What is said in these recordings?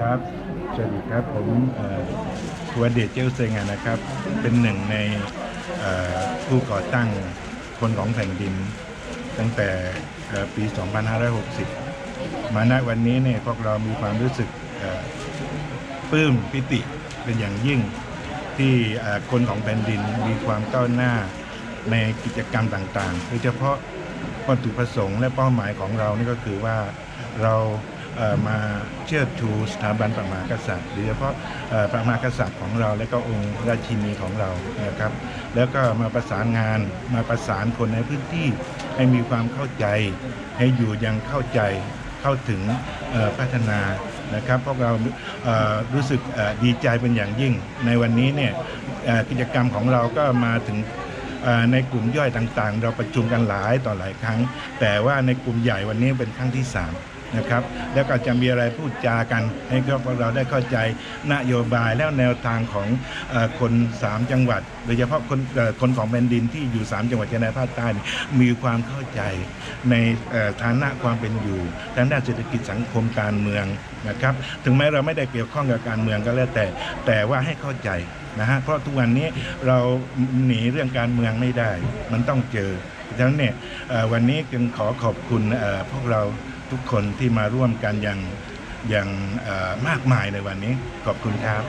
ครับสวัสดีครับผมทวเดชเจ้าเซงนะครับ เป็นหนึ่งในผู้ก่อตั้งคนของแผ่นดิน ตั้งแต่ปี 2560 มาณวันนี้เนี่ยพวกเรามีความรู้สึกปลื้มปิติเป็นอย่างยิ่งที่คนของแผ่นดินมีความก้าวหน้าในกิจกรรมต่างๆ โดยเฉพาะวัตถุประสงค์และเป้าหมายของเรานี่ก็คือว่าเรา มาเชิดชูสถาบันพระมหากษัตริย์โดยเฉพาะเอ่อพระมหากษัตริย์ของเรา และก็องค์ราชินีของเรานะครับ แล้วก็มาประสานงานมาประสานคนในพื้นที่ให้มีความเข้าใจ ให้อยู่ยังเข้าใจเข้าถึงพัฒนานะครับพวกเรารู้สึกดีใจเป็นอย่างยิ่ง ในวันนี้เนี่ยกิจกรรมของเราก็มาถึงในกลุ่มย่อยต่างๆ เราประชุมกันหลายต่อหลายครั้ง แต่ว่าในกลุ่มใหญ่วันนี้เป็นครั้งที่ 3 นะครับ แล้วก็จะมีอะไรพูดจากัน ให้พวกเราได้เข้าใจนโยบายแล้วแนวทางของอคน 3 จังหวัด โดยเฉพาะคนคนของแผ่นดินที่อยู่ 3 จังหวัดชายแดนภาคใต้มีความเข้าใจในฐานะความเป็นอยู่ทางด้านเศรษฐกิจสังคมการเมืองนะครับ ถึงแม้เราไม่ได้เกี่ยวข้องกับการเมืองก็แล้วแต่ แต่ว่าให้เข้าใจนะฮะเพราะทุกวันนี้เราหนีเรื่องการเมืองไม่ได้ มันต้องเจอฉะนั้นเนี่ยวันนี้จึงขอขอบคุณพวกเรา ทุกคนที่มาร่วมกันอย่างอย่างเอ่อมากมายในวันนี้ ขอบคุณครับ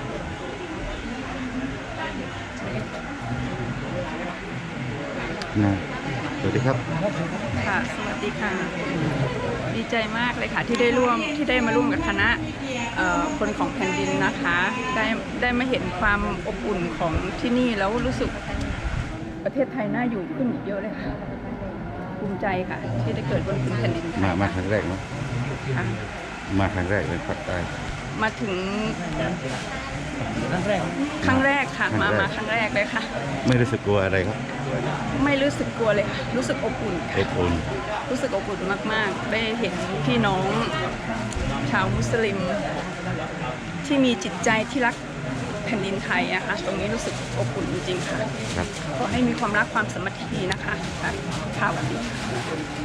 นะสวัสดีครับค่ะสวัสดีค่ะ ดีใจมากเลยค่ะที่ได้ร่วมที่ได้มาร่วมกับคณะเอ่อคนของแผ่นดินนะคะ ได้ได้มาเห็นความอบอุ่นของที่นี่แล้วรู้สึกประเทศไทยน่าอยู่ขึ้นอีกเยอะเลยค่ะ ภูมิใจค่ะ ที่ได้เกิดบนพื้นแผ่นดินไทยมามาครั้งแรกเนาะค่ะมาครั้งแรกเลยภาคใต้ มาถึงครั้งแรกค่ะ มามาครั้งแรกเลยค่ะ ไม่รู้สึกกลัวอะไรครับ ไม่รู้สึกกลัวเลยค่ะ รู้สึกอบอุ่นอค่ะบอุ่นรู้สึกอบอุ่นมาก ๆ ได้เห็นพี่น้องชาวมุสลิม ที่มีจิตใจที่รักแผ่นดินไทยอะค่ะตรงนี้รู้สึกอบอุ่นจริงๆค่ะ ครับ ขอให้มีความรักความสามัคคีนะคะค่ะค่ะสวัสดีค่ะ